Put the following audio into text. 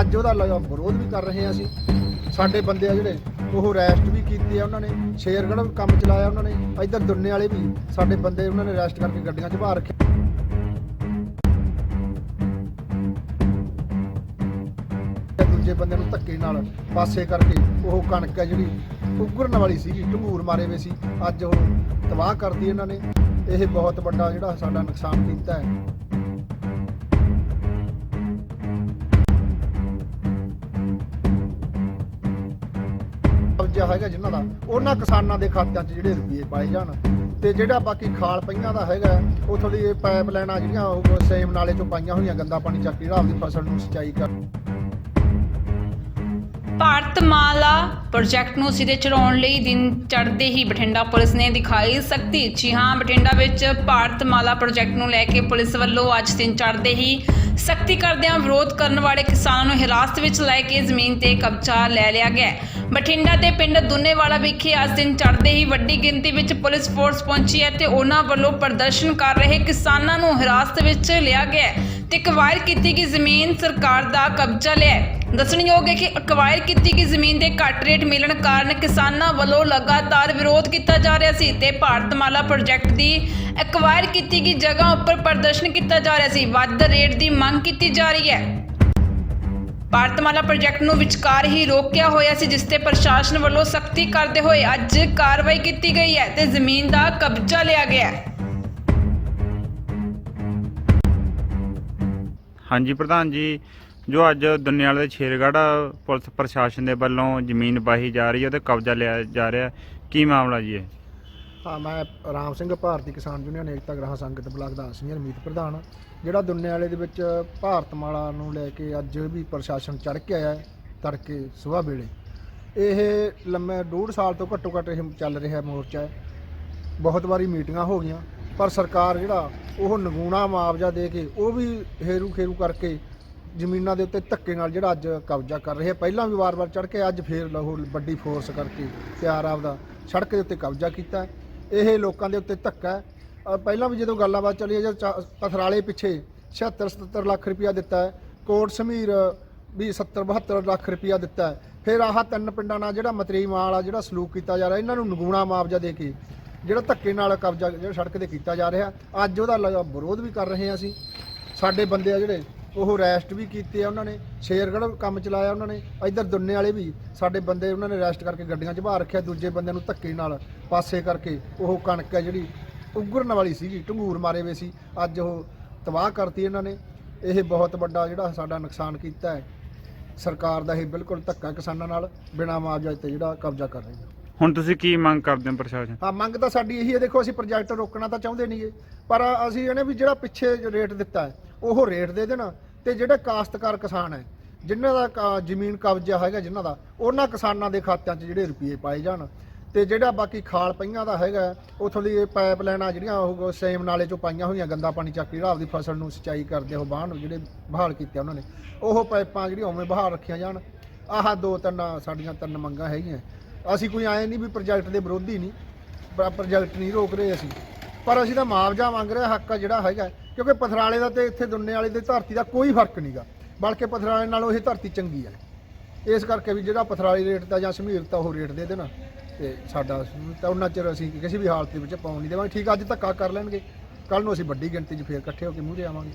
ਅੱਜ ਉਹਦਾ ਲ- ਵਿਰੋਧ ਵੀ ਕਰ ਰਹੇ ਹਾਂ ਅਸੀਂ। ਸਾਡੇ ਬੰਦੇ ਆ ਜਿਹੜੇ, ਉਹ ਰੈਸਟ ਵੀ ਕੀਤੇ ਆ ਉਹਨਾਂ ਨੇ, ਸ਼ੇਰਗੜ੍ਹ ਕੰਮ ਚਲਾਇਆ ਉਹਨਾਂ ਨੇ, ਇੱਧਰ ਦੁੰਨੇ ਵਾਲੇ ਵੀ ਸਾਡੇ ਬੰਦੇ ਉਹਨਾਂ ਨੇ ਰੈਸਟ ਕਰਕੇ ਗੱਡੀਆਂ 'ਚ ਬਾਹਰ ਰੱਖੇ ਦੂਜੇ ਬੰਦੇ ਨੂੰ ਧੱਕੇ ਨਾਲ ਪਾਸੇ ਕਰਕੇ ਉਹ ਕਣਕ ਹੈ ਜਿਹੜੀ, ਉਗਰਨ ਵਾਲੀ ਸੀਗੀ, ਢੰਗੂਰ ਮਾਰੇ ਵੇ ਸੀ। ਅੱਜ ਉਹ ਤਬਾਹ ਕਰਦੀ ਇਹਨਾਂ ਨੇ। ਇਹ ਬਹੁਤ ਵੱਡਾ ਜਿਹੜਾ ਸਾਡਾ ਨੁਕਸਾਨ ਕੀਤਾ ਹੈ। ਕਬਜ਼ਾ ਹੈਗਾ ਜਿਨ੍ਹਾਂ ਦਾ, ਉਹਨਾਂ ਕਿਸਾਨਾਂ ਦੇ ਖਾਤਿਆਂ 'ਚ ਜਿਹੜੇ ਰੁਪਏ ਪਾਏ ਜਾਣ। ਤੇ ਜਿਹੜਾ ਬਾਕੀ ਖਾਲ ਪਈਆਂ ਦਾ ਹੈਗਾ, ਉਥੋਂ ਦੀ ਇਹ ਪਾਈਪ ਲਾਈਨਾਂ ਜਿਹੜੀਆਂ, ਉਹ ਸੇਮ ਨਾਲੇ 'ਚੋਂ ਪਾਈਆਂ ਹੋਈਆਂ, ਗੰਦਾ ਪਾਣੀ ਚੱਕ ਕੇ ਜਿਹੜਾ ਆਪਦੀ ਫਸਲ ਨੂੰ ਸਿੰਚਾਈ ਕਰ ਭਾਰਤਮਾਲਾ ਪ੍ਰੋਜੈਕਟ ਨੂੰ ਸਿਰੇ ਚੜਾਉਣ ਲਈ ਦਿਨ ਚੜ੍ਹਦੇ ਹੀ ਬਠਿੰਡਾ ਪੁਲਿਸ ਨੇ ਦਿਖਾਈ ਸਖਤੀ, ਜੀ ਹਾਂ, ਬਠਿੰਡਾ ਵਿੱਚ ਭਾਰਤਮਾਲਾ ਪ੍ਰੋਜੈਕਟ ਨੂੰ ਲੈ ਕੇ ਪੁਲਿਸ ਵੱਲੋਂ ਅੱਜ ਦਿਨ ਚੜ੍ਹਦੇ ਹੀ ਸਖਤੀ ਕਰਦਿਆਂ ਵਿਰੋਧ ਕਰਨ ਵਾਲੇ ਕਿਸਾਨਾਂ ਨੂੰ ਹਿਰਾਸਤ ਵਿੱਚ ਲੈ ਕੇ ਜ਼ਮੀਨ ਤੇ ਕਬਜ਼ਾ ਲੈ ਲਿਆ ਗਿਆ ਬਠਿੰਡਾ ਦੇ ਪਿੰਡ ਦੁੰਨੇਵਾਲਾ ਵਿਖੇ ਅੱਜ ਦਿਨ ਚੜ੍ਹਦੇ ਹੀ ਵੱਡੀ ਗਿਣਤੀ ਵਿੱਚ ਪੁਲਿਸ ਫੋਰਸ ਪਹੁੰਚੀ ਹੈ ਤੇ ਉਹਨਾਂ ਵੱਲੋਂ ਪ੍ਰਦਰਸ਼ਨ ਕਰ ਰਹੇ ਕਿਸਾਨਾਂ ਨੂੰ ਹਿਰਾਸਤ ਵਿੱਚ ਲਿਆ ਗਿਆ ਹੈ ਤੇ ਅਕਵਾਇਰ ਕੀਤੀ ਗਈ ਜ਼ਮੀਨ ਸਰਕਾਰ ਦਾ ਕਬਜ਼ਾ ਲਿਆ ਦੱਸਣਯੋਗ ਹੈ ਕਿ ਅਕਵਾਇਰ ਕੀਤੀ ਗਈ ਜ਼ਮੀਨ ਦੇ ਘੱਟ ਰੇਟ ਮਿਲਣ ਕਾਰਨ ਕਿਸਾਨਾਂ ਵੱਲੋਂ ਲਗਾਤਾਰ ਵਿਰੋਧ ਕੀਤਾ ਜਾ ਰਿਹਾ ਸੀ ਤੇ ਭਾਰਤਮਾਲਾ ਪ੍ਰੋਜੈਕਟ ਦੀ ਅਕਵਾਇਰ ਕੀਤੀ ਗਈ ਜਗ੍ਹਾ ਉੱਪਰ ਪ੍ਰਦਰਸ਼ਨ ਕੀਤਾ ਜਾ ਰਿਹਾ ਸੀ। ਵੱਧ ਰੇਟ ਦੀ ਮੰਗ ਕੀਤੀ ਜਾ ਰਹੀ ਹੈ। ਭਾਰਤਮਾਲਾ ਪ੍ਰੋਜੈਕਟ ਨੂੰ ਵਿਚਕਾਰ ਹੀ ਰੋਕਿਆ ਹੋਇਆ ਸੀ, ਜਿਸ ਤੇ ਪ੍ਰਸ਼ਾਸਨ ਵੱਲੋਂ ਸਖਤੀ ਕਰਦੇ ਹੋਏ ਅੱਜ ਕਾਰਵਾਈ ਕੀਤੀ ਗਈ ਹੈ ਤੇ ਜ਼ਮੀਨ ਦਾ ਕਬਜ਼ਾ ਲਿਆ ਗਿਆ ਹੈ। ਹਾਂਜੀ, ਪ੍ਰਧਾਨ ਜੀ ਜੋ ਅੱਜ ਦੁਨਿਆਲੇ ਦੇ ਛੇਰਗੜ੍ਹ ਪੁਲਿਸ ਪ੍ਰਸ਼ਾਸਨ ਦੇ ਵੱਲੋਂ ਜ਼ਮੀਨ ਵਾਹੀ ਜਾ ਰਹੀ ਹੈ ਤੇ ਕਬਜ਼ਾ ਲਿਆ ਜਾ ਰਿਹਾ ਕੀ ਮਾਮਲਾ ਜੀ ਇਹ? ਹਾਂ ਮੈਂ ਰਾਮ ਸਿੰਘ ਭਾਰਤੀ ਕਿਸਾਨ ਯੂਨੀਅਨ ਏਕਤਾ ਗ੍ਰਾਹ ਸੰਗਤ ਬਲਾਕ ਦਾ ਸੀਨੀਅਰ ਮੀਤ ਪ੍ਰਧਾਨ। ਜਿਹੜਾ ਦੁਨਿਆਲੇ ਦੇ ਵਿੱਚ ਭਾਰਤਮਾਲਾ ਨੂੰ ਲੈ ਕੇ ਅੱਜ ਵੀ ਪ੍ਰਸ਼ਾਸਨ ਚੜ ਕੇ ਆਇਆ ਹੈ, ਤੜਕੇ ਸਵੇਰ ਵੇਲੇ। ਇਹ ਲੰਮੇ ਡੂਢ ਸਾਲ ਤੋਂ ਘੱਟੋ ਘੱਟ ਇਹ ਚੱਲ ਰਿਹਾ ਮੋਰਚਾ। ਹੈ ਬਹੁਤ ਵਾਰੀ ਮੀਟਿੰਗਾਂ ਹੋ ਗਈਆਂ ਪਰ ਸਰਕਾਰ ਜਿਹੜਾ ਉਹ ਨਗੂਣਾ ਮੁਆਵਜ਼ਾ ਦੇ ਕੇ ਉਹ ਵੀ ਹੇਰੂ ਖੇਰੂ ਕਰਕੇ ਜ਼ਮੀਨਾਂ ਦੇ ਉੱਤੇ ਧੱਕੇ ਨਾਲ ਜਿਹੜਾ ਅੱਜ ਕਬਜ਼ਾ ਕਰ ਰਹੇ ਆ। ਪਹਿਲਾਂ ਵੀ ਵਾਰ-ਵਾਰ ਚੜ ਕੇ ਅੱਜ ਫੇਰ ਲਹੂ ਵੱਡੀ ਫੋਰਸ ਕਰਕੇ ਤਿਆਰ ਆਪਦਾ ਸੜਕ ਦੇ ਉੱਤੇ ਕਬਜ਼ਾ ਕੀਤਾ ਇਹ ਲੋਕਾਂ ਦੇ ਉੱਤੇ ਧੱਕਾ ਹੈ। ਅਹ ਪਹਿਲਾਂ ਵੀ ਜਦੋਂ ਗੱਲਾਂਬਾਤ ਚੱਲੀ ਹੈ, ਜਦ ਪਥਰਾਲੇ ਪਿੱਛੇ 76 77 ਲੱਖ ਰੁਪਇਆ ਦਿੱਤਾ ਕੋਟ ਸਮੀਰ ਵੀ 70 72 ਲੱਖ ਰੁਪਇਆ ਦਿੱਤਾ ਫਿਰ ਆਹ ਤਿੰਨ ਪਿੰਡਾਂ ਨਾਲ ਜਿਹੜਾ ਮਤਰੇਈ ਮਾਲ ਆ ਜਿਹੜਾ ਸਲੂਕ ਕੀਤਾ ਜਾ ਰਿਹਾ ਇਹਨਾਂ ਨੂੰ ਨਗੂਣਾ ਮੁਆਵਜ਼ਾ ਦੇ ਕੇ ਜਿਹੜਾ ਧੱਕੇ ਨਾਲ ਕਬਜ਼ਾ ਜਿਹੜਾ ਸੜਕ ਤੇ ਕੀਤਾ ਜਾ ਰਿਹਾ। ਅੱਜ ਉਹਦਾ ਲ- ਵਿਰੋਧ ਵੀ ਕਰ ਰਹੇ ਹਾਂ ਅਸੀਂ। ਸਾਡੇ ਬੰਦੇ ਆ ਜਿਹੜੇ ਉਹ ਅਰੈਸਟ ਵੀ ਕੀਤੇ ਆ ਉਹਨਾਂ ਨੇ ਸ਼ੇਰਗੜ੍ਹ ਕੰਮ ਚਲਾਇਆ ਉਹਨਾਂ ਨੇ ਇੱਧਰ ਦੁੰਨੇ ਵਾਲੇ ਵੀ ਸਾਡੇ ਬੰਦੇ ਉਹਨਾਂ ਨੇ ਅਰੈਸਟ ਕਰਕੇ ਗੱਡੀਆਂ 'ਚ ਬਾਹਰ ਰੱਖਿਆ ਦੂਜੇ ਬੰਦੇ ਨੂੰ ਧੱਕੇ ਨਾਲ ਪਾਸੇ ਕਰਕੇ ਉਹ ਕਣਕ ਹੈ ਜਿਹੜੀ ਉਗਰਨ ਵਾਲੀ ਸੀਗੀ ਢੰਗੂਰ ਮਾਰੇ ਵੇ ਸੀ ਅੱਜ ਉਹ ਤਬਾਹ ਕਰਤੀ ਇਹਨਾਂ ਨੇ। ਇਹ ਬਹੁਤ ਵੱਡਾ ਜਿਹੜਾ ਸਾਡਾ ਨੁਕਸਾਨ ਕੀਤਾ ਹੈ। ਸਰਕਾਰ ਦਾ ਇਹ ਬਿਲਕੁਲ ਧੱਕਾ ਕਿਸਾਨਾਂ ਨਾਲ ਬਿਨਾਂ ਮੁਆਵਜ਼ਾ ਤੇ ਜਿਹੜਾ ਕਬਜ਼ਾ ਕਰ ਰਹੀ ਹੈ ਹੁਣ ਤੁਸੀਂ ਕੀ ਮੰਗ ਕਰਦੇ ਹੋ ਪ੍ਰਸ਼ਾਸਨ? ਹਾਂ ਮੰਗ ਤਾਂ ਸਾਡੀ ਇਹੀ ਹੈ ਦੇਖੋ ਅਸੀਂ ਪ੍ਰੋਜੈਕਟ ਰੋਕਣਾ ਤਾਂ ਚਾਹੁੰਦੇ ਨਹੀਂਗੇ ਪਰ ਅਸੀਂ ਇਹਨੇ ਵੀ ਜਿਹੜਾ ਪਿੱਛੇ ਰੇਟ ਦਿੱਤਾ ਹੈ ਉਹ ਰੇਟ ਦੇ ਦੇਣ ਤੇ ਜਿਹੜੇ ਕਾਸ਼ਤਕਾਰ ਕਿਸਾਨ ਹੈ, ਜਿਨ੍ਹਾਂ ਦਾ ਕ- ਜ਼ਮੀਨ ਕਬਜ਼ਾ ਹੈਗਾ ਜਿਨ੍ਹਾਂ ਦਾ, ਉਹਨਾਂ ਕਿਸਾਨਾਂ ਦੇ ਖਾਤਿਆਂ 'ਚ ਜਿਹੜੇ ਰੁਪਏ ਪਾਏ ਜਾਣ ਤੇ ਜਿਹੜਾ ਬਾਕੀ ਖਾਲ ਪਈਆਂ ਦਾ ਹੈਗਾ, ਉਥੋਂ ਦੀ ਪਾਈਪ ਲਾਈਨਾਂ ਜਿਹੜੀਆਂ ਉਹ ਸੇਮ ਨਾਲੇ 'ਚੋਂ ਪਾਈਆਂ ਹੋਈਆਂ, ਗੰਦਾ ਪਾਣੀ ਚੱਕ ਕੇ ਜਿਹੜਾ ਆਪਦੀ ਫਸਲ ਨੂੰ ਸਿੰਚਾਈ ਕਰਦੇ ਉਹ ਬਾਹਣ ਜਿਹੜੇ ਬਹਾਲ ਕੀਤੇ ਉਹਨਾਂ ਨੇ, ਉਹ ਪਾਈਪਾਂ ਜਿਹੜੀਆਂ ਉਵੇਂ ਬਹਾਲ ਰੱਖੀਆਂ ਜਾਣ। ਆਹ ਦੋ ਤਿੰਨ ਸਾਡੀਆਂ ਤਿੰਨ ਮੰਗਾਂ ਹੈਗੀਆਂ। ਅਸੀਂ ਕੋਈ ਆਏ ਨਹੀਂ ਵੀ ਪ੍ਰੋਜੈਕਟ ਦੇ ਵਿਰੋਧੀ ਨਹੀਂ ਪ- ਪ੍ਰੋਜੈਕਟ ਨਹੀਂ ਰੋਕ ਰਹੇ ਅਸੀਂ। ਪਰ ਅਸੀਂ ਤਾਂ ਮੁਆਵਜ਼ਾ ਮੰਗ ਰਹੇ ਹੱਕ ਆ ਜਿਹੜਾ ਹੈਗਾ। ਕਿਉਂਕਿ ਪਥਰਾਲੇ ਦਾ ਤੇ ਇੱਥੇ ਦੁੰਨੇ ਵਾਲੇ ਦੀ ਧਰਤੀ ਦਾ ਕੋਈ ਫ਼ਰਕ ਨਹੀਂਗਾ। ਬਲਕਿ ਪਥਰਾਲੇ ਨਾਲੋਂ ਇਹ ਧਰਤੀ ਚੰਗੀ ਹੈ ਇਸ ਕਰਕੇ ਵੀ ਜਿਹੜਾ ਪਥਰਾਲੀ ਰੇਟ ਦਾ ਜਾਂ ਸਮੀਰ ਉਹ ਰੇਟ ਦੇ ਦੇਣਾ। ਤੇ ਸਾਡਾ ਤਾਂ ਉਹਨਾਂ ਚਿਰ ਅਸੀਂ ਕਿਸੇ ਵੀ ਹਾਲਤ ਦੇ ਵਿੱਚ ਪਾਉਣ ਨਹੀਂ ਦੇਵਾਂਗੇ। ਠੀਕ ਅੱਜ ਧੱਕਾ ਕਰ ਲੈਣਗੇ। ਕੱਲ ਨੂੰ ਅਸੀਂ ਵੱਡੀ ਗਿਣਤੀ 'ਚ ਫੇਰ ਇਕੱਠੇ ਹੋ ਕੇ ਮੂਹਰੇ ਆਵਾਂਗੇ।